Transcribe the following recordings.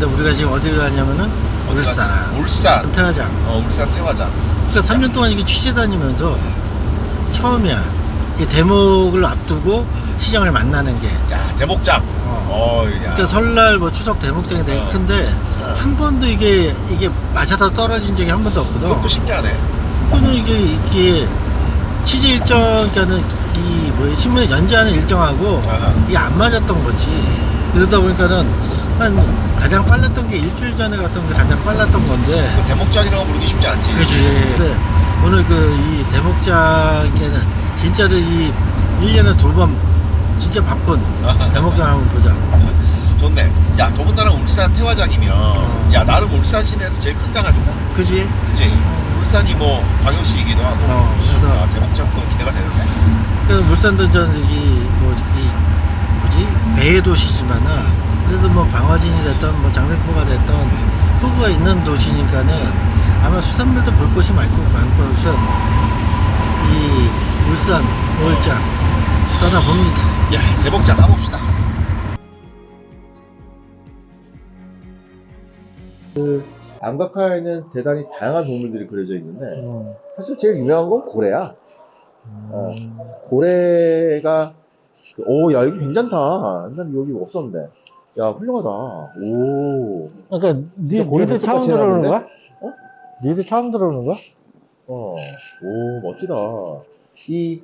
근데 우리가 지금 어디를 가냐면은 울산. 울산. 은퇴하장. 어, 울산 태화장. 그러니까 3년 동안 이게 취재 다니면서 처음이야. 이게 대목을 앞두고 시장을 만나는 게. 야, 대목장. 어. 어, 야. 그러니까 설날 뭐 추석 대목장이 되게 어. 큰데 어. 한 번도 이게 이게 맞아서 떨어진 적이 한 번도 없거든. 그것도 신기하네. 그거는 이게 이게 취재 일정 그러니까는 이 뭐야 신문에 연재하는 일정하고 아하. 이게 안 맞았던 거지. 그러다 보니까는 한 가장 빨랐던 게 일주일 전에 갔던 게 가장 빨랐던 건데. 그 대목장이라고 부르기 쉽지 않지. 그지. 근데 오늘 그 이 대목장에는 진짜로 이 1년에 두 번 진짜 바쁜 대목장 한번 보자고. 좋네. 야, 더군다나 울산 태화장이면 어. 야, 나름 울산 시내에서 제일 큰 장 아닌가? 그지? 그지? 울산이 뭐 광역시이기도 하고. 어, 그래서 아, 대목장도 기대가 되는데. 그래서 물산도 저기 뭐이 뭐지 배의 도시지만은 그래도 뭐 방화진이 됐던 뭐 장색포가 됐던 포구가 있는 도시니까는 아마 수산물도 볼 곳이 많고 많고 이 울산 올장 떠나봅니다. 야, 대목장 가봅시다. 암각화에는 대단히 다양한 동물들이 그려져 있는데 사실 제일 유명한 건 고래야. 어. 고래가 그- 오, 야, 여기 괜찮다. 난 여기 없었는데. 야, 훌륭하다. 오. 그러니까 니, 진짜 니들 처음 뱃속같이 들어오는? 거야? 어? 니들 처음 들어오는 거야? 어. 오, 멋지다. 이,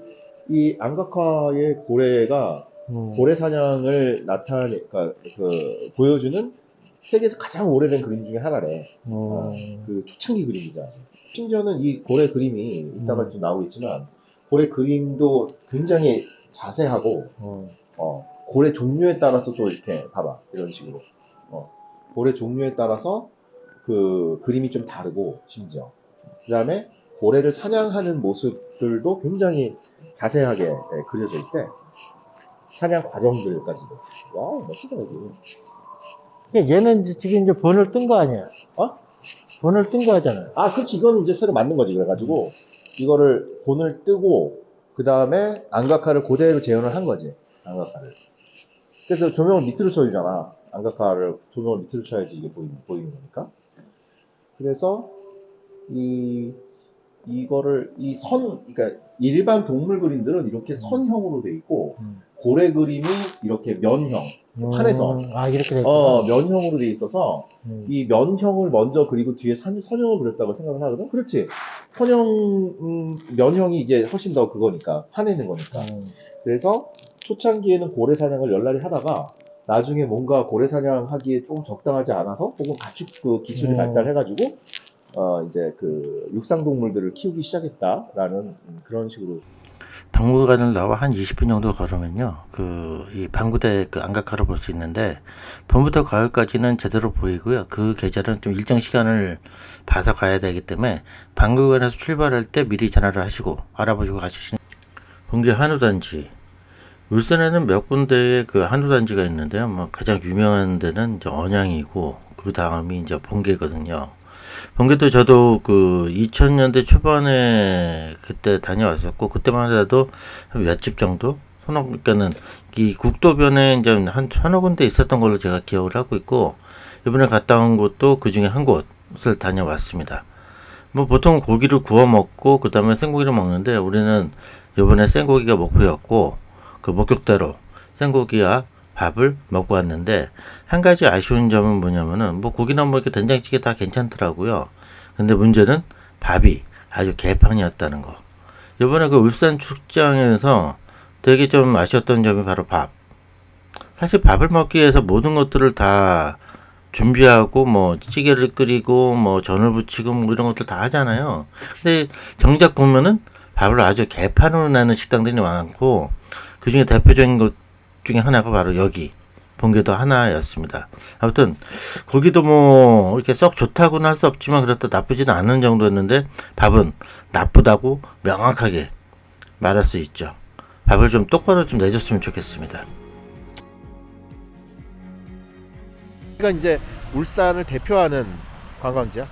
이 암각화의 고래가 음. 고래 사냥을 나타내, 그러니까 그, 보여주는 세계에서 가장 오래된 그림 중에 하나래. 어, 음. 그 초창기 그림이잖아. 심지어는 이 고래 그림이 이따가 음. 좀 나오겠지만, 고래 그림도 굉장히 자세하고, 음. 어, 고래 종류에 따라서 또 이렇게 봐봐. 이런 식으로. 어, 고래 종류에 따라서 그 그림이 좀 다르고 심지어. 그 다음에 고래를 사냥하는 모습들도 굉장히 자세하게 예, 그려져 있대. 사냥 과정들까지도. 와 멋지다 여기. 얘는 이제 지금 이제 번을 뜬 거 아니야? 어? 번을 뜬 거 하잖아. 아 그렇지 이거는 이제 새로 만든 거지 그래가지고. 이거를 본을 뜨고 그 다음에 안각화를 그대로 재현을 한 거지 안각화를 그래서 조명을 밑으로 쳐주잖아 안각화를 조명을 밑으로 쳐야지 이게 보이는, 보이는 거니까 그래서 이 이거를 이 선 그러니까 일반 동물 그림들은 이렇게 선형으로 돼 있고 음. 고래 그림이 이렇게 면형 판에서. 음. 아 이렇게. 어 면형으로 돼 있어서 음. 이 면형을 먼저 그리고 뒤에 산, 선형을 그렸다고 생각을 하거든. 그렇지. 선형 음, 면형이 이제 훨씬 더 그거니까 화내는 거니까. 음. 그래서 초창기에는 고래 사냥을 열날이 하다가 나중에 뭔가 고래 사냥하기에 조금 적당하지 않아서 혹은 가축 그 기술이 음. 발달해가지고 어 이제 그 육상 동물들을 키우기 시작했다라는 음, 그런 식으로 박물관을 나와 한 20분 정도 걸으면요. 그, 이 방구대 그 안각화를 볼 수 있는데, 봄부터 가을까지는 제대로 보이고요. 그 계절은 좀 일정 시간을 봐서 가야 되기 때문에, 방구관에서 출발할 때 미리 전화를 하시고, 알아보시고 가시는, 본계 한우단지. 울산에는 몇 군데의 그 한우 단지가 있는데요. 뭐, 가장 유명한 데는 이제 언양이고, 그 다음이 이제 본계거든요. 본계도 저도 그 2000년대 초반에 그때 다녀왔었고 그때만 하더라도 몇 집 정도 서너 그러니까는 이 국도변에 이제 한 서너 군데 있었던 걸로 제가 기억을 하고 있고 이번에 갔다 온 곳도 그 중에 한 곳을 다녀왔습니다. 뭐 보통 고기를 구워 먹고 그 다음에 생고기를 먹는데 우리는 이번에 생고기가 목표였고 그 목격대로 생고기와 밥을 먹고 왔는데 한 가지 아쉬운 점은 뭐냐면은 뭐 고기나 뭐 이렇게 된장찌개 다 괜찮더라고요. 근데 문제는 밥이 아주 개판이었다는 거. 이번에 그 울산 축장에서 되게 좀 아쉬웠던 점이 바로 밥. 사실 밥을 먹기 위해서 모든 것들을 다 준비하고 뭐 찌개를 끓이고 뭐 전을 부치고 뭐 이런 것들 다 하잖아요. 근데 정작 보면은 밥을 아주 개판으로 내는 식당들이 많고 그 중에 대표적인 것 중에 하나가 바로 여기 본게도 하나였습니다. 아무튼 거기도 뭐 이렇게 썩 좋다고는 할 수 없지만 그렇다 나쁘지는 않은 정도였는데 밥은 나쁘다고 명확하게 말할 수 있죠. 밥을 좀 똑바로 좀 내줬으면 좋겠습니다. 여기가 이제 울산을 대표하는 관광지야.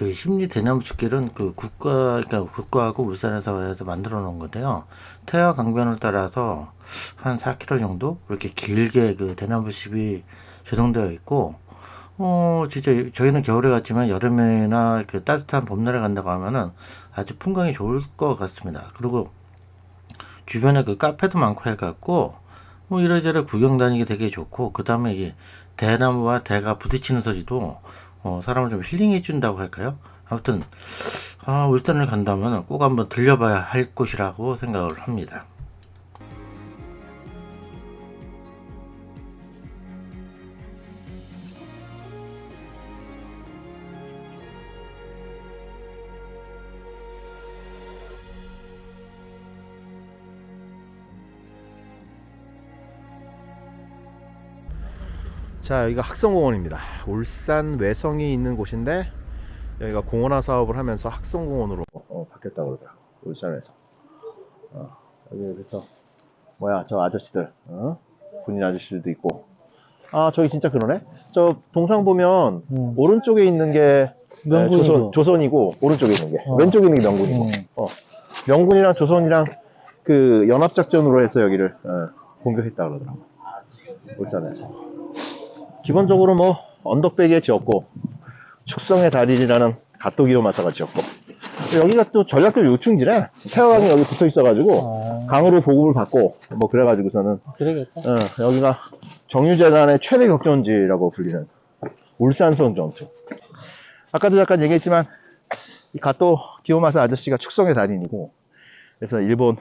그 심리 대나무 숲길은 그 국가, 그러니까 국가하고 울산에서 만들어 놓은 건데요. 태화 강변을 따라서 한 4km 정도 이렇게 길게 그 대나무 숲이 조성되어 있고, 어, 진짜 저희는 겨울에 갔지만 여름에나 그 따뜻한 봄날에 간다고 하면은 아주 풍광이 좋을 것 같습니다. 그리고 주변에 그 카페도 많고 해갖고 뭐 이래저래 구경 다니기 되게 좋고 그 다음에 이게 대나무와 대가 부딪히는 소리도 어, 사람을 좀 힐링해 준다고 할까요? 아무튼 아, 울산을 간다면 꼭 한번 들려봐야 할 곳이라고 생각을 합니다. 자 여기가 학성공원입니다 울산 외성이 있는 곳인데 여기가 공원화 사업을 하면서 학성공원으로 어, 바뀌었다고 그러더라고 울산에서 어, 여기 그래서 뭐야 저 아저씨들 어? 군인 아저씨들도 있고 아 저기 진짜 그러네 저 동상 보면 음. 오른쪽에 있는 게 명군이고. 조선, 조선이고 오른쪽에 있는 게 어. 왼쪽에 있는 게 명군이고 음. 어. 명군이랑 조선이랑 그 연합작전으로 해서 여기를 어, 공격했다 그러더라고 울산에서 기본적으로 뭐 언덕배기에 지었고 축성의 달인이라는 갓도기호 마사가 지었고. 여기가 또 전략적 요충지래 태화강이 여기 붙어 있어가지고 아, 강으로 보급을 받고 뭐 그래가지고서는 그러겠다. 어, 여기가 정유재단의 최대 격전지라고 불리는 울산성 전투 아까도 잠깐 얘기했지만 이 갓도 기호마사 아저씨가 축성의 달인이고 그래서 일본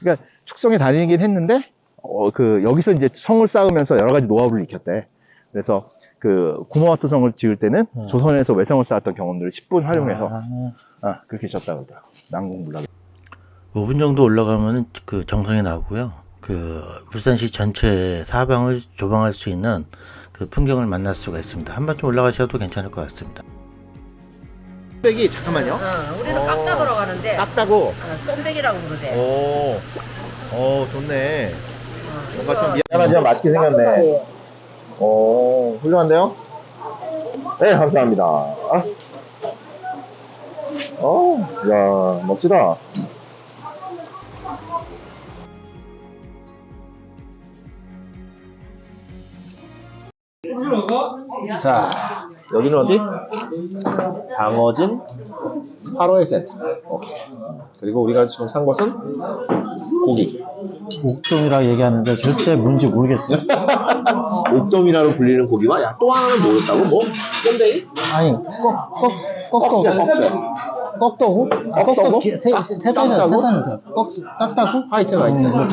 그러니까 축성의 달인이긴 했는데 어, 그 여기서 이제 성을 쌓으면서 여러 가지 노하우를 익혔대 그래서 그 구모와토 성을 지을 때는 음. 조선에서 외성을 쌓았던 경험들을 10분 활용해서 아, 아, 그렇게 졌다고 그러더라고 난공불락 5분 정도 올라가면 그 정상에 나오고요. 그 울산시 전체 사방을 조망할 수 있는 그 풍경을 만날 수가 있습니다. 한 번쯤 올라가셔도 괜찮을 것 같습니다. 쏨백이 잠깐만요 어, 우리는 어. 깍다그러 가는데 깍다고 어, 쏨백이라고 그러대. 오, 어, 좋네. 뭔가 참 미안하지만 맛있게 생겼네. 오, 훌륭한데요? 네, 감사합니다. 아. 어, 야, 멋지다. 자, 여기는 어디? 방어진 8호의 센터. 오케이. 그리고 우리가 지금 산 것은 고기. 옥동이라고 얘기하는데 절대 뭔지 모르겠어요. 옥돔이라고 불리는 고기와 야 또 하나는 뭐였다고? 뭐? 쏨뱅이? 아니, 꺽, 꺽, 꺽떡. 꺽쇠, 꺽쇠. 꺽떡우? 아, 꺽떡우? 꺽떡, 세, 세, 세 단은, 깍다구? 세 단은 꺽, 깍다구? 하여튼, 하여튼. 음.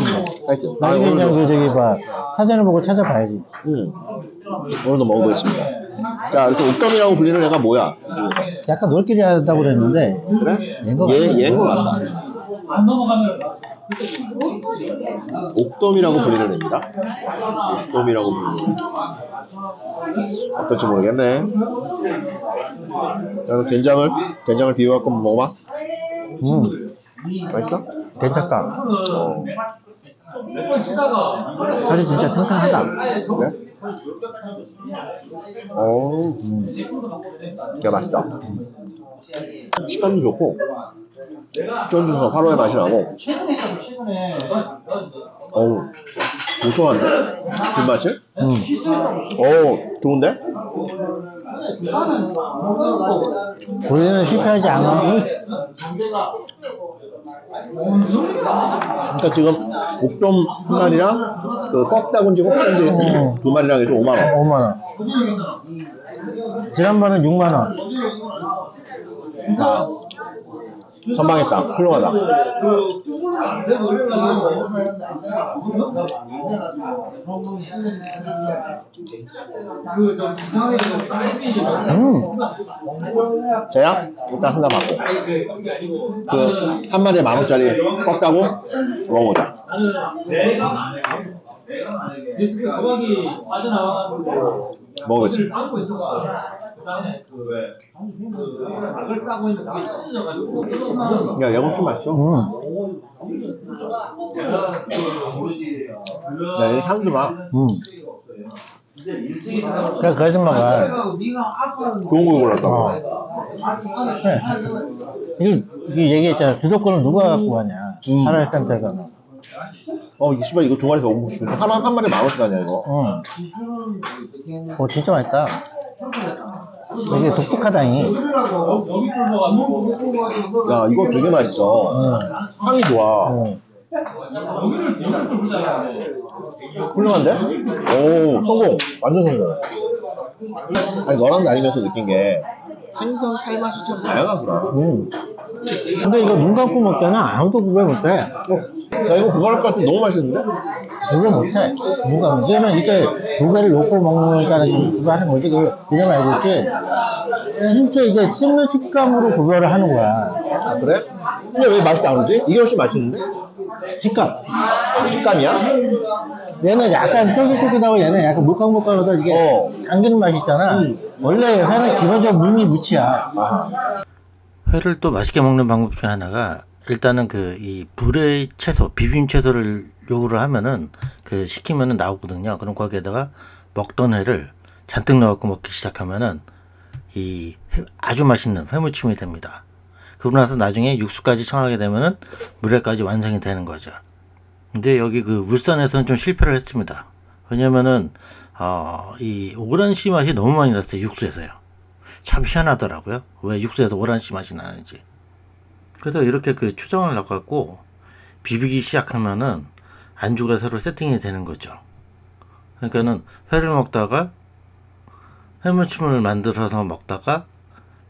하여튼. 나중에 아, 그냥 그, 저기, 봐. 사진을 보고 찾아봐야지. 음. 오늘도 먹어보겠습니다. 자, 그래서 옥돔이라고 불리는 애가 뭐야? 약간 놀길이 하다고 그랬는데, 그래? 얘인 것 얘, 같네. 얘인 것 같다. 옥돔이라고 불리는 애입니다. 옥돔이라고 불리는 애. 어떨지 모르겠네. 나는 된장을, 된장을 비벼갖고 먹어봐. 음, 맛있어? 괜찮다. 어. 살이 진짜 탱탱하다. 그래? 어, 음. 야, 맛있다. 식감도 좋고, 쫀쫀해서 화로의 맛이 나고, 어우, 고소한데? 불맛이? 음. 어우, 좋은데? 우리는 실패하지 않아. 그러니까 지금 옥돔 한 마리랑 그 꺽다군지 혹다군지 어. 두 마리랑 해서 5만 원. 5만 원. 지난번은 6만 원. 아, 선방했다. 훌륭하다. 음, 저야 일단 하나 받고. 그 한 마리에 만 원짜리 꺾다고? 먹어보자 조각이 빠져나와가지고 먹어보겠습니 다 안고 있어가 그다음에 그 닭을 싸고 있는 그게 찢어져가지고 치마 야 얘가 좀 맛있어 음, 야얘 음. 그래, 그 아줌마가 네가 아빠는 좋은 거 골랐다 어, 네. 이거, 이거 얘기했잖아. 주도권을 누가 갖고 가냐. 음. 하나의 선택은. 어, 이거 씨발 이거 두 마리에서 먹고 싶은데 하나 한 마리 만 원씩 아니야 이거? 응. 어, 진짜 맛있다. 되게 뚫어가지고 야 이거 되게 맛있어. 응. 향이 좋아. 응. 훌륭한데? 오 성공. 완전 성공. 아니 너랑 다니면서 느낀 게 생선 살맛이 참 다양하구나. 응. 근데 이거 눈 감고 먹자는 아무도 구별 못해. 야 이거 그거 할것 같은데 너무 맛있는데? 구별 못해. 누가, 이거는 이렇게 두 배를 놓고 먹는다는 게 그거 하는 거지. 그, 이름 알고 있지? 진짜 이게 씹는 식감으로 구별을 하는 거야. 아 그래? 근데 왜 맛이 다르지? 이게 훨씬 맛있는데? 식감. 아, 식감이야? 얘는 약간 쫄깃쫄깃하고 얘는 약간 물컹물컹하다 이게 어. 당기는 맛이 있잖아. 원래 회는 기본적으로 물이 무치야. 아하. 회를 또 맛있게 먹는 방법 중에 하나가 일단은 그 이 불의 채소, 비빔 채소를 요구를 하면은 그 시키면은 나오거든요. 그럼 거기에다가 먹던 회를 잔뜩 넣어갖고 먹기 시작하면은 이 회- 아주 맛있는 회무침이 됩니다. 그러고 나서 나중에 육수까지 청하게 되면은 물회까지 완성이 되는 거죠. 근데 여기 그 울산에서는 좀 실패를 했습니다. 왜냐면은 어, 이 오란씨 맛이 너무 많이 났어요. 육수에서요. 참 희한하더라고요. 왜 육수에서 오란씨 맛이 나는지. 그래서 이렇게 그 초장을 넣어갖고 비비기 시작하면은 안주가 새로 세팅이 되는 거죠. 그러니까는 회를 먹다가 회무침을 만들어서 먹다가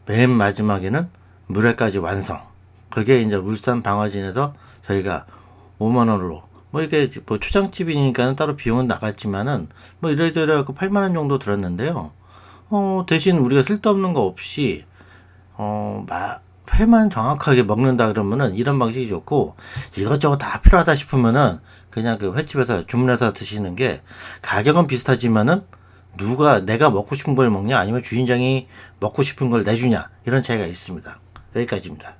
맨 마지막에는 물회까지 완성. 그게 이제 울산 방화진에서 저희가 5만 원으로 뭐 이게 뭐 초장집이니까는 따로 비용은 나갔지만은 뭐 이래저래 갖고 8만 원 정도 들었는데요. 어, 대신 우리가 쓸데없는 거 없이, 어, 마, 회만 정확하게 먹는다 그러면은 이런 방식이 좋고, 이것저것 다 필요하다 싶으면은 그냥 그 횟집에서 주문해서 드시는 게 가격은 비슷하지만은 누가 내가 먹고 싶은 걸 먹냐 아니면 주인장이 먹고 싶은 걸 내주냐 이런 차이가 있습니다. 여기까지입니다.